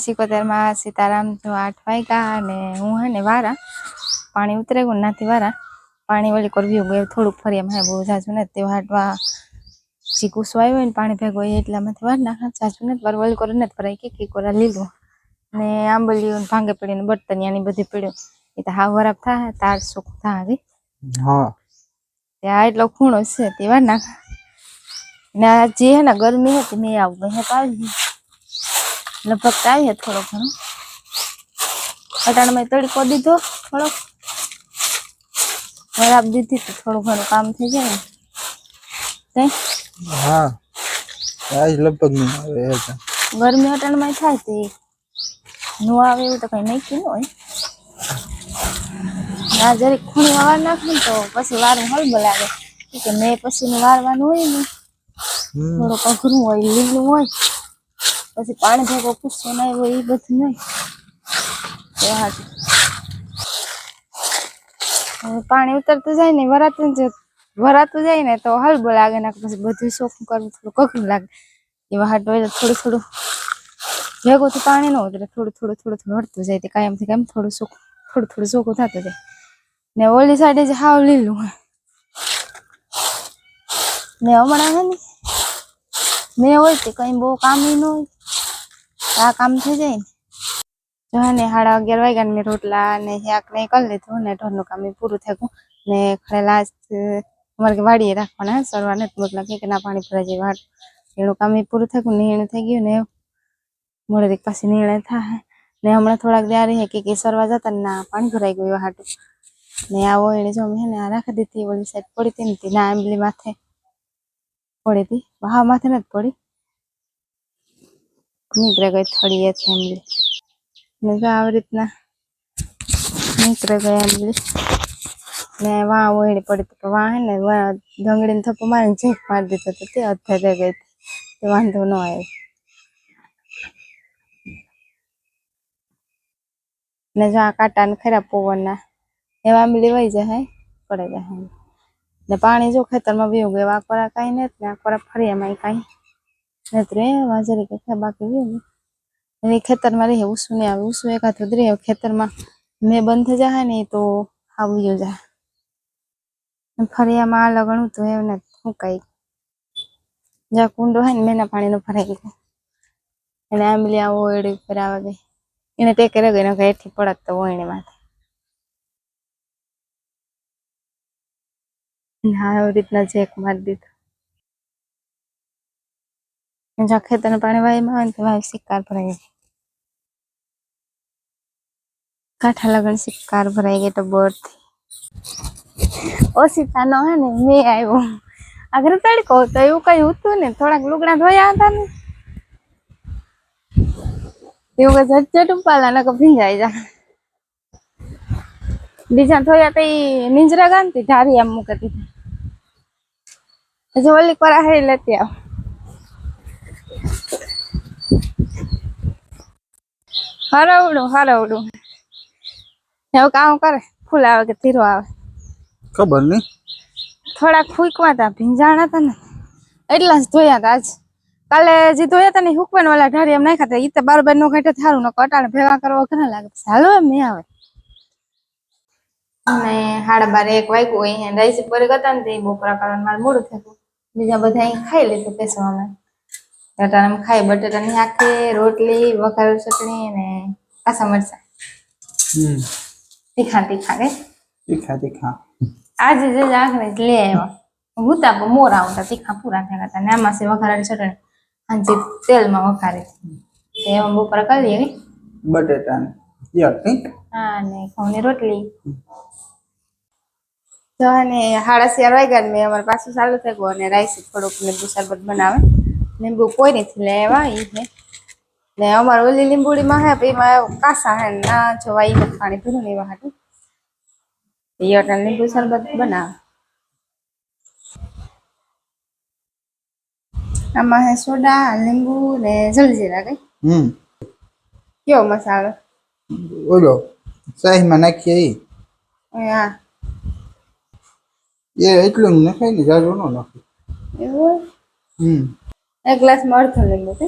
સિકોતેરમાં સીતારામ જો આઠ વાગ્યા અને હું હે ને વારા પાણી ઉતરે ગયું નાથી વારા. પાણી વળી કરવી ગયું થોડુંક ફરી એમ હે બહુ જાજુ ને તે વાટવા જે ગુસ્સો આવ્યો હોય ને પાણી ભેગો હોય એટલામાંથી વાર નાખા જાજુ ને વાર વળી કરે ને ભરાય. કે કી કોરા લીલું. ને આંબલીઓ ભાંગે પડીને બર્તનિયાની બધી પડ્યું. એ તો હાવ વરાપ થાય તાર સુખ થાય હા. ત્યાં એટલો ખૂણો છે તે વાર નાખા ને જે હે ને ગરમી હતી મેં આવું હે આવી લગભગ તો આવી થોડો ઘણો. અટાણામાં તડકો દીધો થોડોક વરાપ દીધી તો થોડું ઘણું કામ થઈ જાય ને. હા. આજ લગભગ નહીં આવે. ગરમી અટાણમાં થાય તે નો આવે એવું તો કઈ નહીં કીધું હોય. ના જરીક ખૂણી વાર નાખે તો પછી વારું હલબ લાગે કે મેં પછી વારવાનું હોય ને. થોડુંક અઘરું હોય લીલું હોય. પછી પાણી ભેગો પૂછો ના હોય એ બધું નહીં. તો. હવે પાણી ઉતરતું જાય ને, વરાતું જ વરાતું જાય ને તો હલબો લાગે, ને પછી બધું ચોખ્ખું કરવું થોડું અઘરું લાગે. એવા હાટ હોય થોડું થોડું ભેગું તો પાણી ન ઉતરે, થોડું થોડું થોડું થોડું હળતું જાય તે કાયમથી કાયમ થોડું ચોખ્ખું થોડું થોડું શોખું થતું જાય. ને ઓલી સાઈડે જ હાવ લીલું હોય. ને હમણાં હે ને, મેં હોય તે કઈ બહુ કામ ન હોય. આ કામ થઈ જાય ને? જો ને સાડા અગિયાર વાગ્યા મેં રોટલા ને શાક ને કરી લીધું ને ઢોરનું કામ પૂરું થયું ને ખડેલા અમારે વાડીએ રાખવાના હે સરવા નથી મોકલા કે ના પાણી ભરાઈ જાય વાટ એનું કામ પૂરું થયું નિર્ણય થઈ ગયું ને મોડે દીક નિર્ણય થાય. ને હમણાં થોડાક ત્યારે હે કે સરવા જતા ને પાણી ભરાઈ ગયું હાટું. ને આવો એને જો મેં આ રાખી દીધી ઓલી સાઈડ પડી હતી ને ના આંબલી માથે પડી હતી. વાહ માથે નથી પડી. નીકળે ગઈ થળીએ છે આંબલી ને જો આવી રીતના. નીકળે ગઈ આંબલી ને વાહ ઓળી પડી તો વાહ ને ડંગળીને થપ્પો મારીને ઝેક મારી દીધો તો તે અત્યારે ગઈ. તે વાંધો ન આવ્યો ને જો આ કાંટા ને ખરા પવનના એવા આંબલી વહી જાય પડે જાય ને પાણી જો ખેતરમાં વીયું ગયું, આ કોરા કાંઈ નથી ને, આ કોરા ફરી એમાં કાંઈ. નથી રે વાજરી કે બાકી વીયું ને એ ખેતરમાં રહે, ઉસું ને આવે, ઉસું એકાદ રહે ખેતરમાં મેં બંધ થઈ જાય ને તો આવી જાય ને ફરિયામાં આ લગણું તો એવું નથી શું કઈ જ્યાં કુંડો હોય ને મેના પાણીનો ફરાઈ ગયો. અને આંબલી આવો એડી ઉપર આવે ગઈ. એને ટેકે રહી ગઈ ને હેઠી પડત તો ઓયણે માથે. આવી રીતના જેક મારી દીધો. જ્યાં ખેતરનું પાણી વાયમાં આવે ને તો વાય શિકાર ભરાઈ ગઈ કાંઠા લગન શિકાર ભરાઈ ગઈ તો બોરથી ઓશિતા નો હે ને મેં આવ્યો આગળ તડકો તો એવું કઈ હતું ને થોડાક લુગડા ધોયા હતા ને. એવું કઈ ઝટઝટ ઉપાલા ને ભીંજાઈ જા. બીજા ધોયા તો નીંજરા ગાંતી ધારી એમ મૂકતી હજુ ઓલી કોરા હે લેતી આવ. હરવડું હરવડું. એવું કામ કરે ફૂલ આવે કે ધીરો આવે. ખબર નહીં થોડાક ફૂંકવા હતા ભીંજાણા હતા ને. એટલા જ ધોયા હતા આજ. કાલે જે ધોયા હતા ને હુકવાન વાળા ઢારી એમ નાખ્યા હતા તો બાર બાર નો ઘાટે થારું ન કટાણે ભેગા કરવા ઘણા લાગે હાલો એમ નહીં આવે. અને સાડા બાર એક વાગ્યું હોય અહીંયા રાઈસ પર હતા ને તે બપોરા કરવાનું મારે મોડું થયું. બીજા બધા અહીં ખાઈ લીધું પેસવા અમે બટાટા ખાઈ બટાટાની આખી રોટલી વઘાર ચટણી અને કાસા મરચા. હમ. તીખા તીખા કે તીખા તીખા. આજે જે આખરે જ લઈ આવ્યા ભૂતા પર મોરા આવતા તીખા પૂરા થયા હતા ને આમાં છે વઘારેલી ચટણી. આજે તેલમાં વઘારે. એમાં બપોરે કરી લઈએ કે? બટેટા યાર હા? ને ઘઉંની રોટલી. તો અને સાડા ચાર વાગ્યા ને મેં અમારે પાછું ચાલુ થઈ ગયું અને રાઈસ થોડુંક શરબત બનાવે. લીંબુ કોઈ નથી લેવા એ હે. ને અમારે ઓલી લીંબુડીમાં હે પછી એમાં કાસા હે ના જોવા એ પાણી પીધું ને એવા હાટું. એ અટલ લીંબુ શરબત બનાવે. આમાં હે સોડા લીંબુ ને જલજીરા કઈ. હમ. કયો મસાલો? ઓલો શાહીમાં નાખીએ એ હા. એ એટલું નખાય ને જાજુ ન નાખે. એવું? હમ. એક ગ્લાસમાં અડધો લીંબુ કે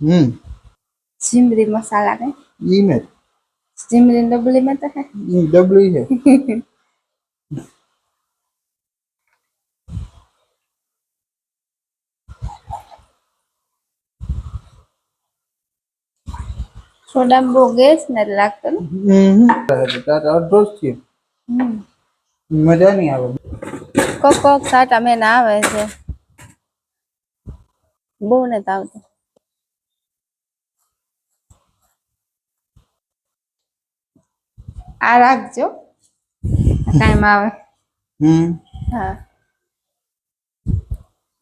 હમ. સિમરી મસાલા કે ઈ મે સિમરી ડબલી માં તો હે. ઈ ડબલી હે સોડા બહુ ગેસ ને લાગતો ને. હમ તારે અડધો જ હમ. મજા નહીં આવે. કોક કોક સાટા મેં ના આવે છે. બહુ ને આવતું. આ રાખજો. ટાઈમ આવે. હમ. હા.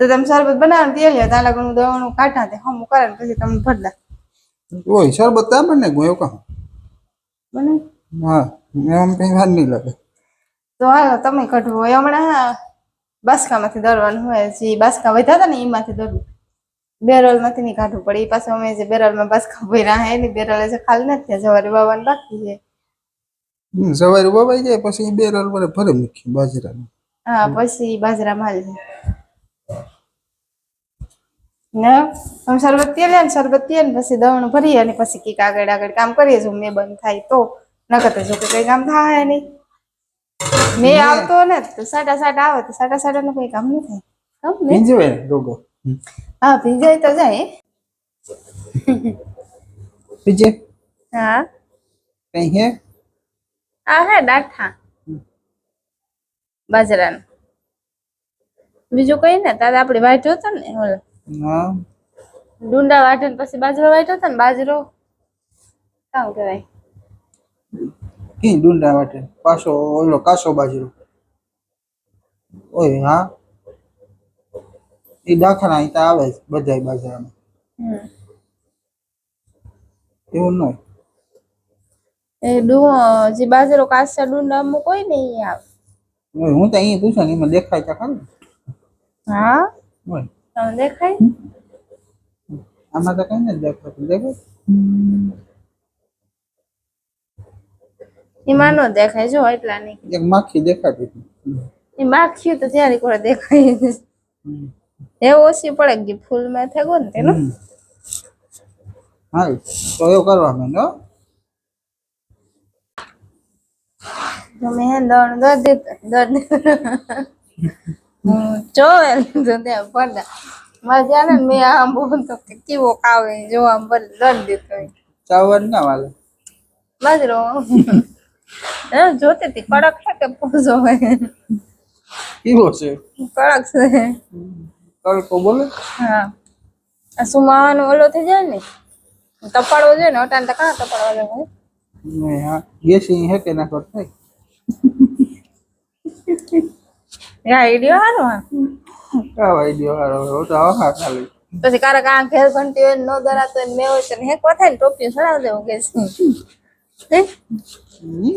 તો તમે શરબત બનાવવાનું તે લ્યો તાલા ઘણું દવાનું કાઢા તે હમ કરે ને પછી તમને ભરદા ઓય શરબત તો બને એવું કહું બને હા એમ કઈ વાર નહીં લાગે. તો હાલો તમે કાઢવો હોય હમણાં. બાસકામાંથી દરવાનું હોય જે બાસકા વધ્યા હતા ને એમાંથી દરવું બેરલમાંથી નહીં કાઢવું પડે. એ પાછું અમે જે બેરલમાં બાસકા ભર્યા હે એની બેરલ જે ખાલી નથી જવારે બાવાનું બાકી છે. સવારે વવાઈ જાય પછી બેરોલ પર ભરે મૂકી બાજરાનું. હા પછી બાજરા માલ છે ને શરબત પીએ ને શરબત પીએ ને પછી દવણું ભરીએ અને પછી કંઈક આગળ આગળ કામ કરીએ જો મેં બંધ થાય તો. નકર જો કે કઈ કામ થાય નહીં મેં આવતો ને તો સાટા સાટા આવે તો સાટા સાટા નું કઈ કામ નહીં થાય. પીંજવે રોગો. હા ભીજાય તો જાય. પીજે હા. કઈ હે? આ હે ડાઠા. બાજરાનું. બીજું કઈ ને તારે આપડે વાટ્યો હતો ને ઓલો. હા. ડુંડા વાટ્યો પછી બાજરો વાટ્યો હતો ને બાજરો. કામ કહેવાય. કઈ ડુંડા વાટે. પાછો ઓલો કાસો બાજરો. ઓય હા. એ દાખલા અહીં આવે છે બધાય બાજરામાં. એવું ન એ ડું જે બાજરો કાચા ડુંડા અમુક હોય ને એ આવે. હું તો અહીંયા પૂછો ને એમાં દેખાય તો ખરું હા? તમને દેખાય? આમાં તો કઈ નથી દેખાતું દેખાય? એમાં નો દેખાય જો એટલા નહીં. એક માખી દેખાતી હતી. એ માખી તો ત્યારે કોઈ દેખાય. એ ઓછી પડે કે ફૂલમાં થયો ને તેનો. હમ. હા તો એવું કરવા માંડો? તમે હે દણ દર્દ દર્દ હું જોવે તો ત્યાં પડદા મારે ત્યાં ને મેં આમ બોલ તો કે કેવો કાવે જો આમ પર દર્દ દીધો ચાવવાનું ના વાલે? બાજરો હે જોતી હતી કડક છે કે પૂછો હોય? કેવો છે? કડક છે. તડકો બોલે? હા. આ સુમાવાનો ઓલો થઈ જાય ને તપાડવો જોઈએ ને ઓટાને તો કાં તપાડવા જવું ને હા. ગેસી હે કે ના કર થાય એ આઈડિયો હારો હા કાવ આઈડિયો હારો હા ખાલી પછી કારક આ ઘેર ઘંટી હોય ન દરાતો હોય ને મેં હોય ને હેક થાય ને ટોપી સડાવ દેવું કે છે હે?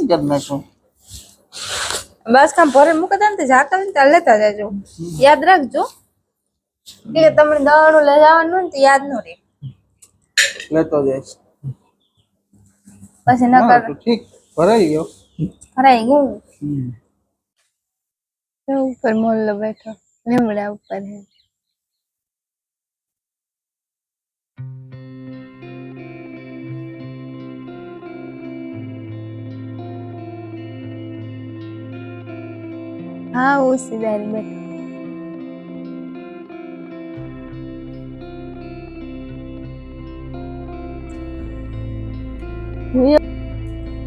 કર નાખું બસ કામ ભરે મૂકે દે ને તે ને ત્યાં લેતા જાજો. યાદ રાખજો. કે તમને દવાનું લઈ જવાનું ને યાદ નો રે લેતો જઈશ. પછી ન કર ઠીક ભરાઈ ગયો. ભરાઈ ગયું? તો ઉપર મોલ્લો બેઠો લીમડા ઉપર હે. હા હું સીધારી બેઠો.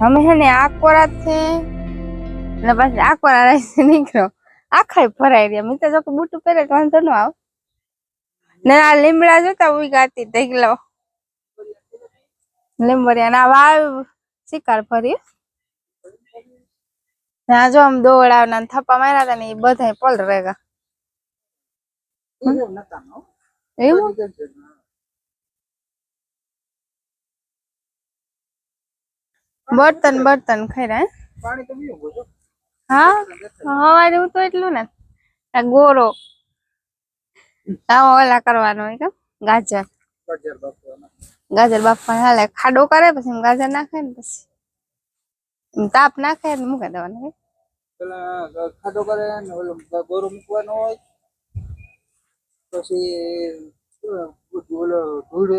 અમે હે ને કોરા છે. અને પછી કોરા રાઈસે નીકળો. આખાય ફરાઈ રહ્યા. મિત્ર જો બુટું પહેરે તો વાંધો ન આવ. ને આ લીમડા જોતા ઉગાતી ઢગલો. લીંબડિયા ના વાવ શિકાર ફરી ત્યાં જો આમ દોડાવના ને થપ્પા માર્યા હતા ને એ બધા પલ રેગા એવું બર્તન બર્તન ખરા? પાણી તો હા? હવારે હું તો એટલું ને. આ ગોરો. આવો ઓલા કરવાનો હોય કે ગાજર. બજાર બાપવાના ગાજર બાફવા હાલે ખાડો કરે પછી ગાજર નાખે ને પછી. તાપ નાખે ને મૂકી દેવાનું ખાડો પેલા કરે ને ઓલો ગોરો મૂકવાનો હોય. પછી ઓલો ધૂળ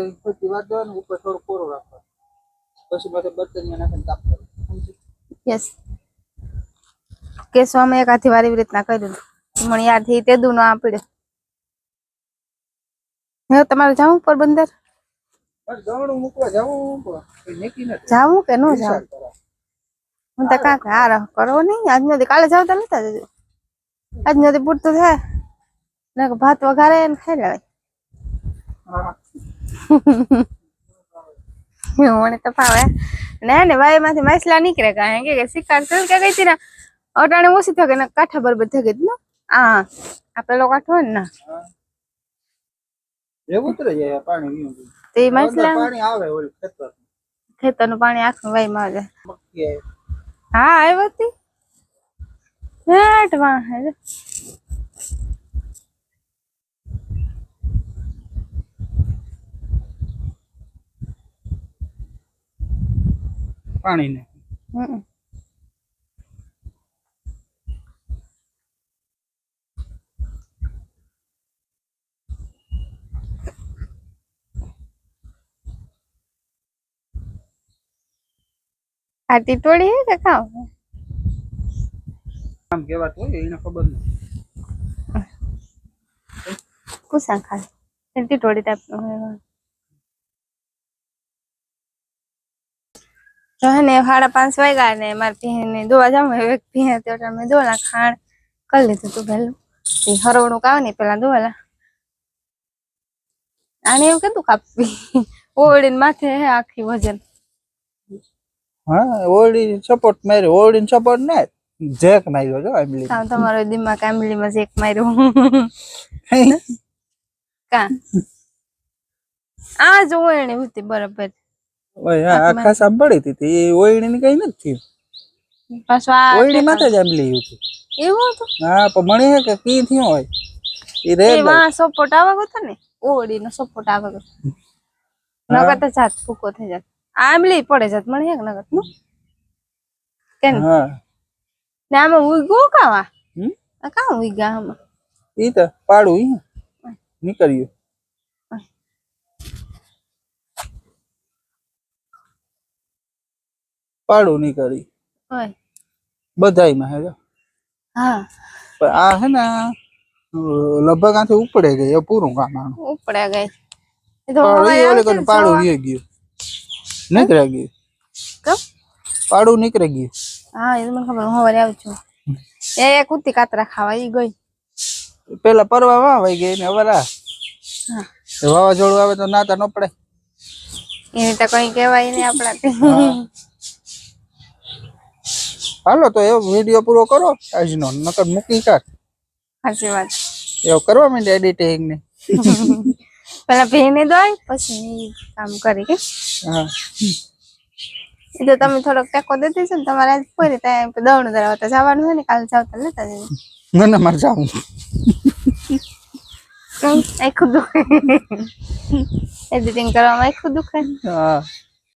વાત દેવાનું ઉપર થોડો કોરો રાખવાનું. પછી માથે બર્તનિયા નાખીને કાપ કરવાનું યસ કેસો અમે એક હાથી વાર રીતના કર્યું. મને યાદ થઈ તે દુ આપડે હવે તમારે જાવું પોરબંદર પણ મૂકવા જવું નથી. જાવું કે ન જાવું. હું તો કાંક હાર કરો નહીં. આજ નથી કાલે જાવ તો લેતા જજો. આજ નથી પૂરતું થાય ને ભાત વઘારે ને ખાઈ લેવાય. હા. મને તો ફાવે. ને ને વાયમાંથી માછલા નીકળે કાંઈ. કે કે શિકાર થયું કે ગઈ હતી ને અટાણે ઓછી થઈ ગઈ ને કાંઠા બરબર થઈ ગઈ ને આ આ પેલો કાંઠો હોય ને. તે માછલા પાણી આવે ઓલી ખેતર. નું પાણી આખું વાયમાં જાય હા આવ્યો હતી હેઠ વાં પાણી ને હમ. આ ટીટોળી હે કે ખાવ આમ કેવા હોય એને ખબર નથી. કુસા ખાય ટીટોળી ટાઈપ નું હોય તો હે ને સાડા પાંચ વાગ્યા ને મારે પીને દોવા જાઉં હવે પીને તો મેં દોલા ખાણ કરી લીધું તું પહેલું તે હરવણું કાવ ને પેલા દોલા આને એવું કીધું કાપવી? ઓળીને માથે હે આખી વજન. હા ઓરડી સપોર્ટ માર્યો. ઓરડી સપોર્ટ ને જેક માર્યો જો સાવ તમારો દિમાગમાં જેક માર્યું. કા? આ જો એને બરાબર. ઓય આ આખા સાંભળી હતી તે. ઓયડી ની કઈ નથી થયું. પાછું આ ઓયડી માથે જ આંબલી હતી એવું હતું? હા પણ મને હે કે કી થયું હોય? એ રે એ વાં સપોર્ટ આવા ગયો ને ઓડી નો સપોર્ટ આવે ગયો નગર તો જાત ફૂકો થઈ જાત. આંબલી પડે જાત મને એક નગરનું? કેમ? હા. ને આમાં ઉગો કાવા હમ? આ કા ઉગા આમાં? ઈ તો પાડું ઈ. નીકળ્યું. પાડું નીકળી હોય. બધાયમાં હે હા. પણ આ હે ને લગભગ આથી ઉપડે ગઈ એ પૂરું કામ આનું ઉપડે ગઈ. પાડું. રહી ગયું. નીકળી ગયું કેમ? પાડું નીકળી ગયું. હા એ મને ખબર હું આવું છું. એ કુતી કાતરા ખાવા ઈ ગઈ. પેલા પરવા વાવાઈ ગઈ ને હવે હા. વાવાઝોડું આવે તો નાતા ન પડે. એને તો કઈ કહેવાય નહીં આપણાથી. હાલો તો એવો વીડિયો પૂરો કરો આજનો નકર મૂકી કાઢ. સાચી વાત. એવો કરવા માંડે એડિટિંગ ને? પેલા ભેને દોય પછી કામ કરી કે હા. એ તો તમે થોડોક ટેકો દે છે ને તમારે આજ પૂરી ત્યાં દવણ ધરાવતા જવાનું હોય ને કાલે જાવ તો લેતા જજો. ના મારે જાવું. આખું દુખે. એડિટિંગ કરવામાં આખું દુખે. હા.